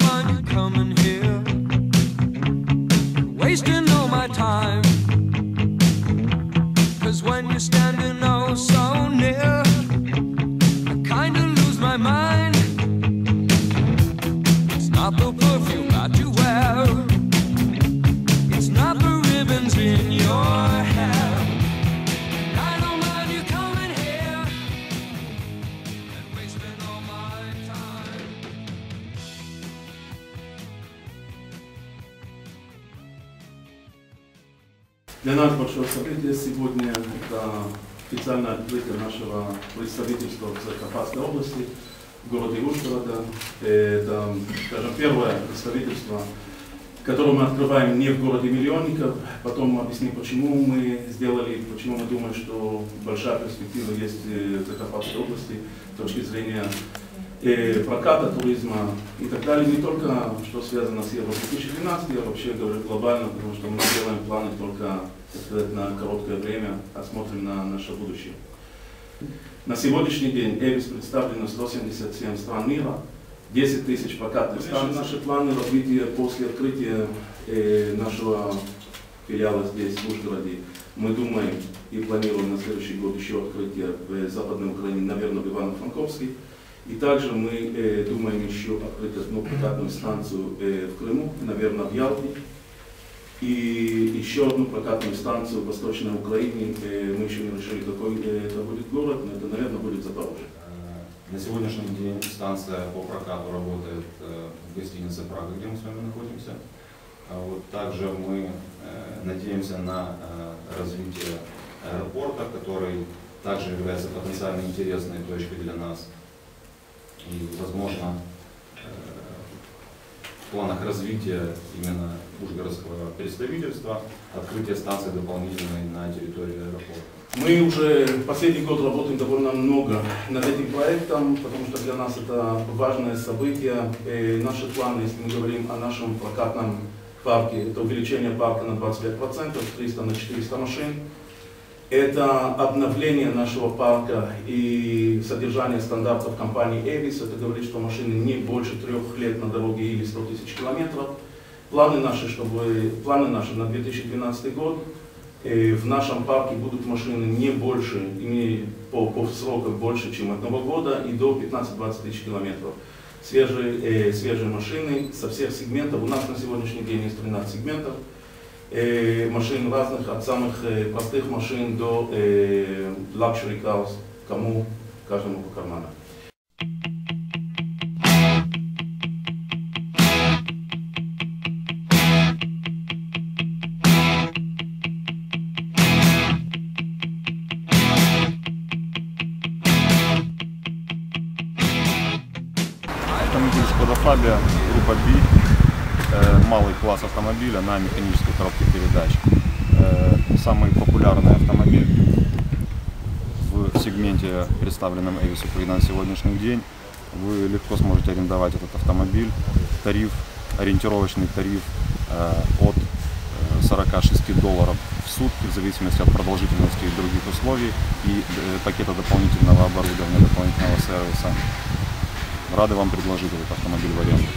mind coming here, wasting. Для нас большое событие сегодня – это официальное открытие нашего представительства в Закарпатской области, в городе Ужгорода. Это, скажем, первое представительство, которое мы открываем не в городе миллионников. Потом объясню, почему мы сделали, почему мы думаем, что большая перспектива есть э, в Закарпатской области с точки зрения э, проката, туризма и так далее, не только что связано с Евро 2012, я вообще говорю глобально, потому что мы делаем планы только так сказать, на короткое время, а смотрим на наше будущее. На сегодняшний день Эвис представлено 177 стран мира, 10 тысяч прокатных стран. Наши планы развития после открытия э, нашего филиала здесь, в Ужгороде, мы думаем и планируем на следующий год еще открытие в Западной Украине, наверное, в Ивано-Франковске. И также мы э, думаем еще открыть одну прокатную станцию э, в Крыму, наверное, в Ялте. И еще одну прокатную станцию в Восточной Украине. Э, мы еще не решили, какой э, это будет город, но это, наверное, будет Запорожье. На сегодняшний день станция по прокату работает э, в гостинице «Прага», где мы с вами находимся. А Вот также мы э, надеемся на э, развитие аэропорта, который также является потенциально интересной точкой для нас. Возможно, э, в планах развития именно Ужгородского представительства открытие станции дополнительной на территории аэропорта. Мы уже последний год работаем довольно много над этим проектом, потому что для нас это важное событие. И наши планы, если мы говорим о нашем прокатном парке, это увеличение парка на 25%, с 300 на 400 машин. Это обновление нашего парка и содержание стандартов компании Эвис. Это говорит, что машины не больше трех лет на дороге или 100 тысяч километров. Планы наши, чтобы, планы наши на 2012 год Э, в нашем парке будут машины не больше, не по, по срокам больше, чем одного года и до 15-20 тысяч километров. Свежие, э, свежие машины со всех сегментов. У нас на сегодняшний день есть 13 сегментов. Э, машин разных, от самых э, простых машин до э, luxury cars, кому, каждому по карману. Автомобиль Skoda Fabia, группа B, э, малый класс автомобиля на механической коробке передач. Э, Самый популярный автомобиль в сегменте, представленном Эвис Украина на сегодняшний день. Вы легко сможете арендовать этот автомобиль. Тариф, ориентировочный тариф э, от э, 46 долларов в сутки, в зависимости от продолжительности и других условий, и э, пакета дополнительного оборудования, дополнительного сервиса. Рады вам предложить этот автомобиль в аренду.